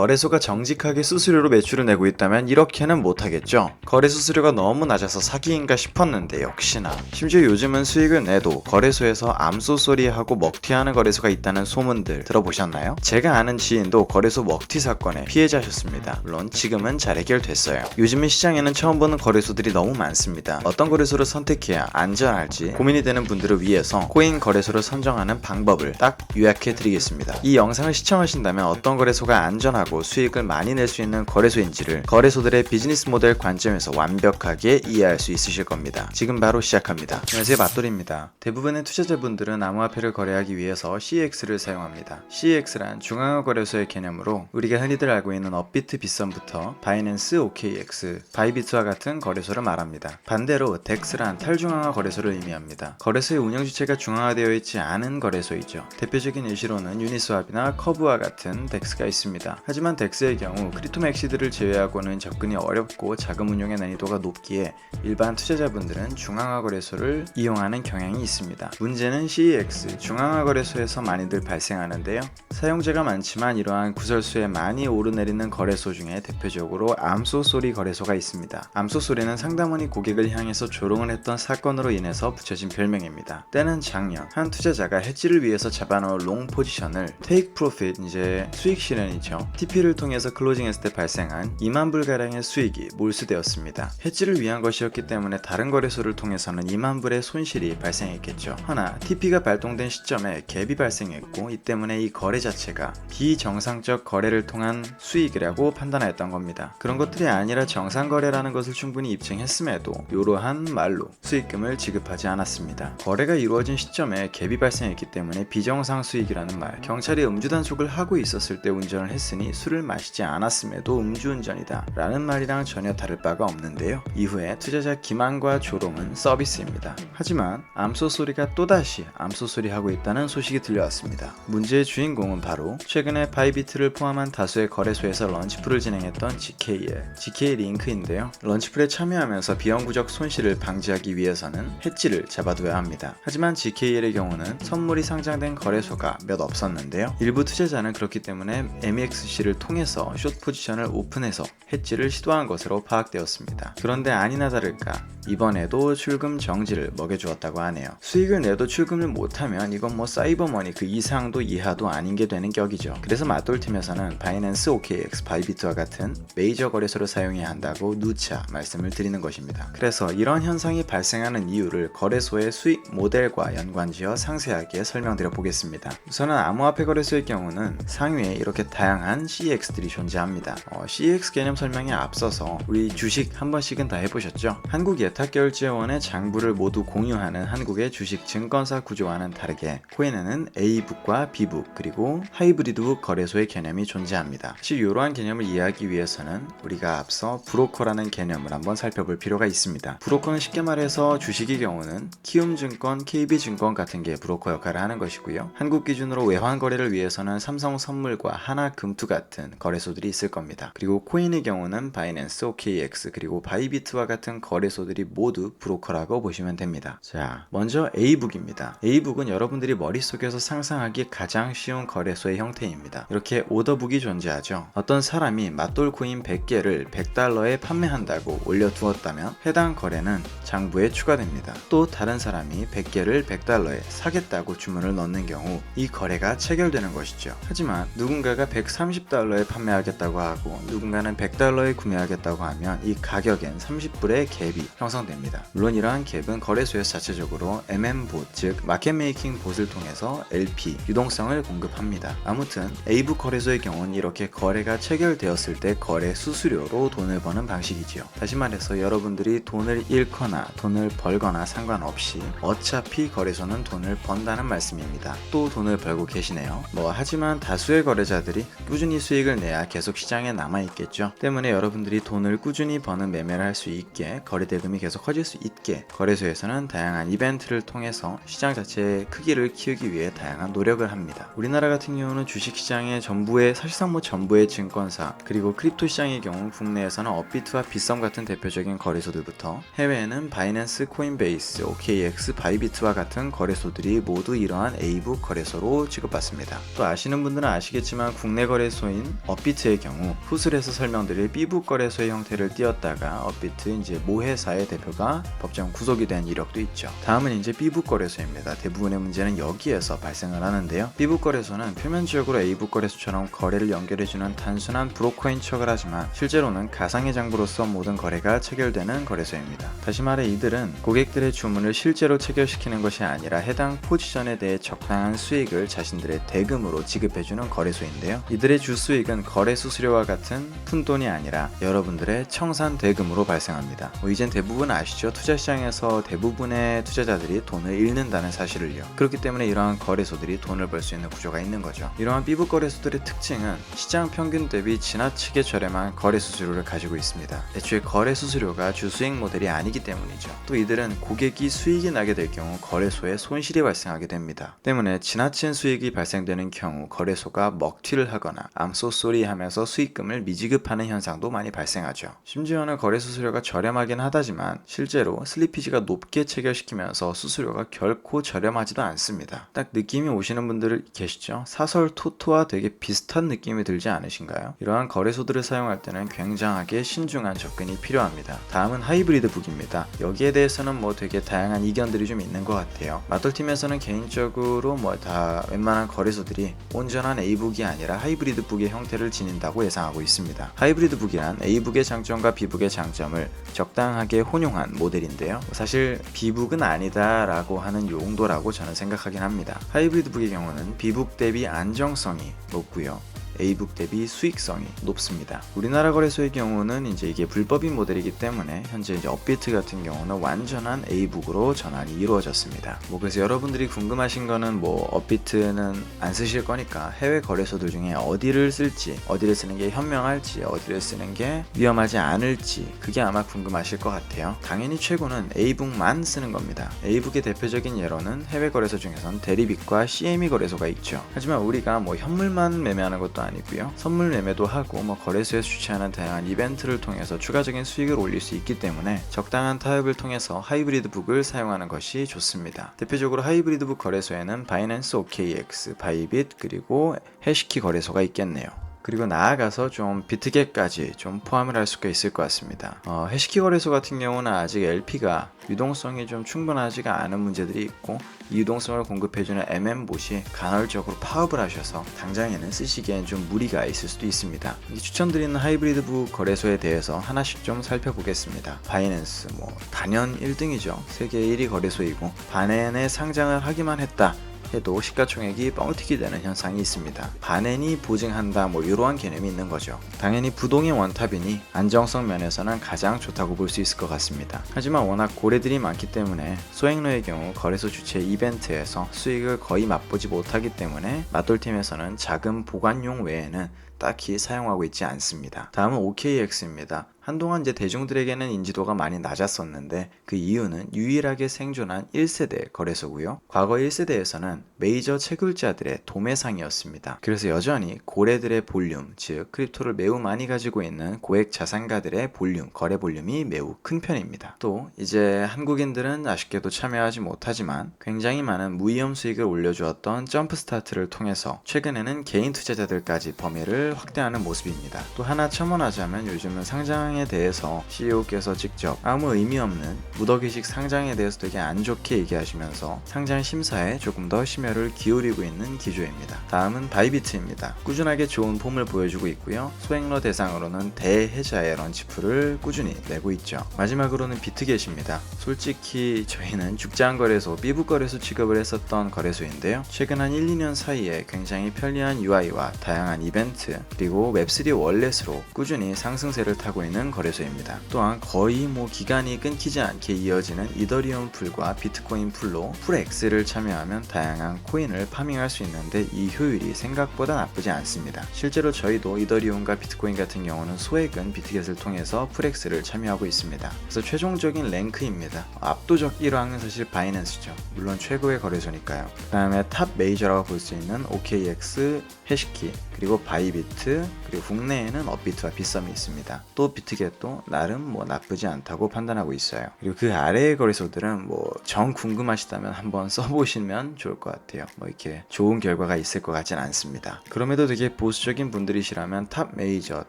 거래소가 정직하게 수수료로 매출을 내고 있다면 이렇게는 못하겠죠. 거래 수수료가 너무 낮아서 사기인가 싶었는데 역시나. 심지어 요즘은 수익을 내도 거래소에서 암소 소리하고 먹튀하는 거래소가 있다는 소문들 들어보셨나요? 제가 아는 지인도 거래소 먹튀 사건의 피해자셨습니다. 물론 지금은 잘 해결됐어요. 요즘은 시장에는 처음 보는 거래소들이 너무 많습니다. 어떤 거래소를 선택해야 안전할지 고민이 되는 분들을 위해서 코인 거래소를 선정하는 방법을 딱 요약해 드리겠습니다. 이 영상을 시청하신다면 어떤 거래소가 안전하고 수익을 많이 낼 수 있는 거래소인지를 거래소들의 비즈니스 모델 관점에서 완벽하게 이해할 수 있으실 겁니다. 지금 바로 시작합니다. 안녕하세요 맞돌입니다. 대부분의 투자자분들은 암호화폐를 거래하기 위해서 CEX를 사용합니다. CEX란 중앙화 거래소의 개념으로 우리가 흔히들 알고 있는 업비트 빗썸부터 바이낸스 OKX, 바이비트와 같은 거래소를 말합니다. 반대로 DEX란 탈중앙화 거래소를 의미합니다. 거래소의 운영 주체가 중앙화되어 있지 않은 거래소이죠. 대표적인 예시로는 유니스왑이나 커브와 같은 DEX가 있습니다. 하지만 DEX의 경우 크립토맥시드를 제외하고는 접근이 어렵고 자금 운용의 난이도가 높기에 일반 투자자분들은 중앙화 거래소를 이용하는 경향이 있습니다. 문제는 CEX 중앙화 거래소에서 많이들 발생하는데요. 사용자가 많지만 이러한 구설수에 많이 오르내리는 거래소 중에 대표적으로 암소소리 거래소가 있습니다. 암소소리는 상담원이 고객을 향해서 조롱을 했던 사건으로 인해서 붙여진 별명입니다. 때는 작년 한 투자자가 해지를 위해서 잡아놓은 롱 포지션을 테이크 프로핏 이제 수익 실현이죠. TP를 통해서 클로징했을 때 발생한 2만 불가량의 수익이 몰수되었습니다. 해지를 위한 것이었기 때문에 다른 거래소를 통해서는 2만 불의 손실이 발생했겠죠. 하나 TP가 발동된 시점에 갭이 발생했고 이 때문에 이 거래 자체가 비정상적 거래를 통한 수익이라고 판단하였던 겁니다. 그런 것들이 아니라 정상 거래라는 것을 충분히 입증했음에도 이러한 말로 수익금을 지급하지 않았습니다. 거래가 이루어진 시점에 갭이 발생했기 때문에 비정상 수익이라는 말. 경찰이 음주 단속을 하고 있었을 때 운전을 했으니 술을 마시지 않았음에도 음주운전이다. 라는 말이랑 전혀 다를 바가 없는데요. 이후에 투자자 기만과 조롱은 서비스입니다. 하지만 암소 소리가 또다시 암소 소리 하고 있다는 소식이 들려왔습니다. 문제의 주인공은 바로 최근에 바이비트를 포함한 다수의 거래소에서 런치풀을 진행했던 GKL, GK 링크인데요. 런치풀에 참여하면서 비영구적 손실을 방지하기 위해서는 해지를 잡아둬야 합니다. 하지만 GKL의 경우는 선물이 상장된 거래소가 몇 없었는데요. 일부 투자자는 그렇기 때문에 MEXC 를 통해서 숏 포지션을 오픈해서 해지를 시도한 것으로 파악되었습니다. 그런데 아니나 다를까 이번에도 출금 정지를 먹여주었다고 하네요. 수익을 내도 출금을 못하면 이건 뭐 사이버머니 그 이상도 이하도 아닌 게 되는 격이죠. 그래서 맞돌팀에서는 바이낸스 OKX, 바이비트와 같은 메이저 거래소를 사용해야 한다고 누차 말씀을 드리는 것입니다. 그래서 이런 현상이 발생하는 이유를 거래소의 수익 모델과 연관지어 상세하게 설명드려 보겠습니다. 우선은 암호화폐 거래소의 경우는 상위에 이렇게 다양한 CEX들이 존재합니다. 어, CEX 개념 설명에 앞서서 우리 주식 한 번씩은 다 해보셨죠? 한국 예탁결제원의 장부를 모두 공유하는 한국의 주식 증권사 구조와는 다르게 코인에는 A북과 B북 그리고 하이브리드북 거래소의 개념이 존재합니다. 사실 이러한 개념을 이해하기 위해서는 우리가 앞서 브로커라는 개념을 한번 살펴볼 필요가 있습니다. 브로커는 쉽게 말해서 주식의 경우는 키움증권, KB증권 같은 게 브로커 역할을 하는 것이고요. 한국 기준으로 외환 거래를 위해서는 삼성선물과 하나금투 같은 거래소들이 있을 겁니다. 그리고 코인의 경우는 바이낸스, OKX 그리고 바이비트와 같은 거래소들이 모두 브로커라고 보시면 됩니다. 자, 먼저 A북입니다. A북은 여러분들이 머릿속에서 상상하기 가장 쉬운 거래소의 형태입니다. 이렇게 오더북이 존재하죠. 어떤 사람이 맞돌 코인 100개를 100달러에 판매한다고 올려두었다면 해당 거래는 장부에 추가됩니다. 또 다른 사람이 100개를 100달러에 사겠다고 주문을 넣는 경우 이 거래가 체결되는 것이죠. 하지만 누군가가 130 달러에 판매하겠다고 하고 누군가는 100달러에 구매하겠다고 하면 이 가격엔 30불의 갭이 형성됩니다. 물론 이러한 갭은 거래소에서 자체적으로 MM봇, 즉 마켓 메이킹 봇을 통해서 LP, 유동성을 공급합니다. 아무튼 A북 거래소의 경우는 이렇게 거래가 체결되었을 때 거래 수수료로 돈을 버는 방식이지요. 다시 말해서 여러분들이 돈을 잃거나 돈을 벌거나 상관없이 어차피 거래소는 돈을 번다는 말씀입니다. 또 돈을 벌고 계시네요. 뭐 하지만 다수의 거래자들이 꾸준히 수익을 내야 계속 시장에 남아 있겠죠. 때문에 여러분들이 돈을 꾸준히 버는 매매를 할 수 있게 거래 대금이 계속 커질 수 있게 거래소에서는 다양한 이벤트를 통해서 시장 자체의 크기를 키우기 위해 다양한 노력을 합니다. 우리나라 같은 경우는 주식 시장의 전부의 사실상 뭐 전부의 증권사 그리고 크립토 시장의 경우 국내에서는 업비트와 빗썸 같은 대표적인 거래소들부터 해외에는 바이낸스, 코인베이스, OKX, 바이비트와 같은 거래소들이 모두 이러한 A북 거래소로 취급받습니다. 또 아시는 분들은 아시겠지만 국내 거래소 에 거래소인 업비트의 경우 후술에서 설명드릴 B북 거래소의 형태를 띄었다가 업비트 이제 모회사의 대표가 법정 구속이 된 이력도 있죠. 다음은 이제 B북 거래소입니다. 대부분의 문제는 여기에서 발생을 하는데요. B북 거래소는 표면적으로 A북 거래소처럼 거래를 연결해주는 단순한 브로커인 척을 하지만 실제로는 가상의 장부로서 모든 거래가 체결되는 거래소입니다. 다시 말해 이들은 고객들의 주문을 실제로 체결시키는 것이 아니라 해당 포지션에 대해 적당한 수익을 자신들의 대금으로 지급해주는 거래소인데요. 이들의 주 수익은 거래 수수료와 같은 푼돈이 아니라 여러분들의 청산 대금으로 발생합니다. 뭐 이젠 대부분 아시죠? 투자 시장에서 대부분의 투자자들이 돈을 잃는다는 사실을요. 그렇기 때문에 이러한 거래소들이 돈을 벌 수 있는 구조가 있는 거죠. 이러한 삐부 거래소들의 특징은 시장 평균 대비 지나치게 저렴한 거래 수수료를 가지고 있습니다. 애초에 거래 수수료가 주 수익 모델이 아니기 때문이죠. 또 이들은 고객이 수익이 나게 될 경우 거래소에 손실이 발생하게 됩니다. 때문에 지나친 수익이 발생되는 경우 거래소가 먹튀를 하거나 암소소리 하면서 수익금을 미지급하는 현상도 많이 발생하죠. 심지어는 거래 수수료가 저렴하긴 하다지만 실제로 슬리피지가 높게 체결시키면서 수수료가 결코 저렴하지도 않습니다. 딱 느낌이 오시는 분들 계시죠? 사설 토토와 되게 비슷한 느낌이 들지 않으신가요? 이러한 거래소들을 사용할 때는 굉장하게 신중한 접근이 필요합니다. 다음은 하이브리드 북입니다. 여기에 대해서는 뭐 되게 다양한 이견들이 좀 있는 것 같아요. 마돌팀에서는 개인적으로 뭐 다 웬만한 거래소들이 온전한 A북이 아니라 하이브리드 북의 형태를 지닌다고 예상하고 있습니다. 하이브리드 북이란 A북의 장점과 B북의 장점을 적당하게 혼용한 모델인데요. 사실 B북은 아니다 라고 하는 용도라고 저는 생각하긴 합니다. 하이브리드 북의 경우는 B북 대비 안정성이 높고요. A북 대비 수익성이 높습니다. 우리나라 거래소의 경우는 이제 이게 불법인 모델이기 때문에 현재 이제 업비트 같은 경우는 완전한 A북으로 전환이 이루어졌습니다. 뭐 그래서 여러분들이 궁금하신 거는 뭐 업비트는 안 쓰실 거니까 해외 거래소들 중에 어디를 쓸지, 어디를 쓰는 게 현명할지, 어디를 쓰는 게 위험하지 않을지 그게 아마 궁금하실 것 같아요. 당연히 최고는 A북만 쓰는 겁니다. A북의 대표적인 예로는 해외 거래소 중에선 대리빗과 CME 거래소가 있죠. 하지만 우리가 뭐 현물만 매매하는 것도 고요. 선물 매매도 하고 뭐 거래소에서 주최하는 다양한 이벤트를 통해서 추가적인 수익을 올릴 수 있기 때문에 적당한 타협을 통해서 하이브리드 북을 사용하는 것이 좋습니다. 대표적으로 하이브리드 북 거래소에는 바이낸스 OKX, 바이빗 그리고 해시키 거래소가 있겠네요. 그리고 나아가서 좀 비트겟까지 좀 포함을 할 수가 있을 것 같습니다. 어, 해시키 거래소 같은 경우는 아직 LP가 유동성이 좀 충분하지가 않은 문제들이 있고 이 유동성을 공급해주는 MM봇이 간헐적으로 파업을 하셔서 당장에는 쓰시기엔 좀 무리가 있을 수도 있습니다. 추천드리는 하이브리드 북 거래소에 대해서 하나씩 좀 살펴보겠습니다. 바이낸스 뭐 단연 1등이죠. 세계 1위 거래소이고 반엔에 상장을 하기만 했다. 해도 시가총액이 뻥튀기 되는 현상이 있습니다. 반엔이 보증한다 뭐 이러한 개념이 있는 거죠. 당연히 부동의 원탑이니 안정성 면에서는 가장 좋다고 볼 수 있을 것 같습니다. 하지만 워낙 고래들이 많기 때문에 소액로의 경우 거래소 주최 이벤트에서 수익을 거의 맛보지 못하기 때문에 맞돌팀에서는 자금 보관용 외에는 딱히 사용하고 있지 않습니다. 다음은 OKX입니다. 한동안 이제 대중들에게는 인지도가 많이 낮았었는데 그 이유는 유일하게 생존한 1세대 거래소고요. 과거 1세대에서는 메이저 채굴자들의 도매상이었습니다. 그래서 여전히 고래들의 볼륨, 즉 크립토를 매우 많이 가지고 있는 고액 자산가들의 볼륨, 거래 볼륨이 매우 큰 편입니다. 또 이제 한국인들은 아쉽게도 참여하지 못하지만 굉장히 많은 무위험 수익을 올려주었던 점프 스타트를 통해서 최근에는 개인 투자자들까지 범위를 확대하는 모습입니다. 또 하나 첨언하자면 요즘은 상장 에 대해서 CEO께서 직접 아무 의미 없는 무더기식 상장에 대해서 되게 안 좋게 얘기하시면서 상장 심사에 조금 더 심혈을 기울이고 있는 기조입니다. 다음은 바이비트입니다. 꾸준하게 좋은 폼을 보여주고 있고요. 소액러 대상으로는 대해자의 런치풀을 꾸준히 내고 있죠. 마지막으로는 비트겟입니다. 솔직히 저희는 죽장 거래소, 삐부 거래소 취급을 했었던 거래소인데요. 최근 한 1, 2년 사이에 굉장히 편리한 UI와 다양한 이벤트, 그리고 웹3 월렛으로 꾸준히 상승세를 타고 있는 거래소입니다. 또한 거의 뭐 기간이 끊기지 않게 이어지는 이더리움 풀과 비트코인 풀로 풀X를 참여하면 다양한 코인을 파밍할 수 있는데 이 효율이 생각보다 나쁘지 않습니다. 실제로 저희도 이더리움과 비트코인 같은 경우는 소액은 비트겟을 통해서 풀X를 참여하고 있습니다. 그래서 최종적인 랭크입니다. 압도적 1왕은 사실 바이낸스죠. 물론 최고의 거래소니까요. 그 다음에 탑 메이저라고 볼 수 있는 OKX, 해시키, 그리고 바이비트, 그리고 국내에는 업비트와 빗썸이 있습니다. 또 비트 비트겟도 나름 뭐 나쁘지 않다고 판단하고 있어요. 그리고 그 아래의 거래소들은 뭐 정 궁금하시다면 한번 써보시면 좋을 것 같아요. 뭐 이렇게 좋은 결과가 있을 것 같진 않습니다. 그럼에도 되게 보수적인 분들이시라면 탑 메이저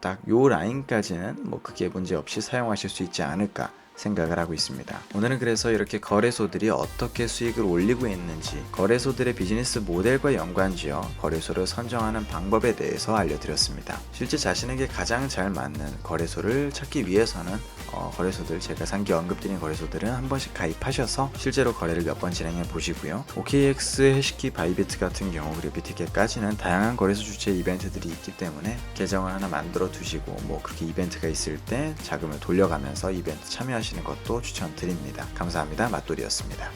딱 요 라인까지는 뭐 크게 문제 없이 사용하실 수 있지 않을까 생각을 하고 있습니다. 오늘은 그래서 이렇게 거래소들이 어떻게 수익을 올리고 있는지, 거래소들의 비즈니스 모델과 연관지어 거래소를 선정하는 방법에 대해서 알려드렸습니다. 실제 자신에게 가장 잘 맞는 거래소를 찾기 위해서는 어, 거래소들 제가 상기 언급드린 거래소들은 한 번씩 가입하셔서 실제로 거래를 몇 번 진행해 보시고요. OKX, 해시키, 바이비트 같은 경우 그리고 비티켓까지는 다양한 거래소 주최 이벤트들이 있기 때문에 계정을 하나 만들어 두시고 뭐 그렇게 이벤트가 있을 때 자금을 돌려가면서 이벤트 참여하시 는 것도 추천드립니다. 감사합니다. 맛돌이였습니다.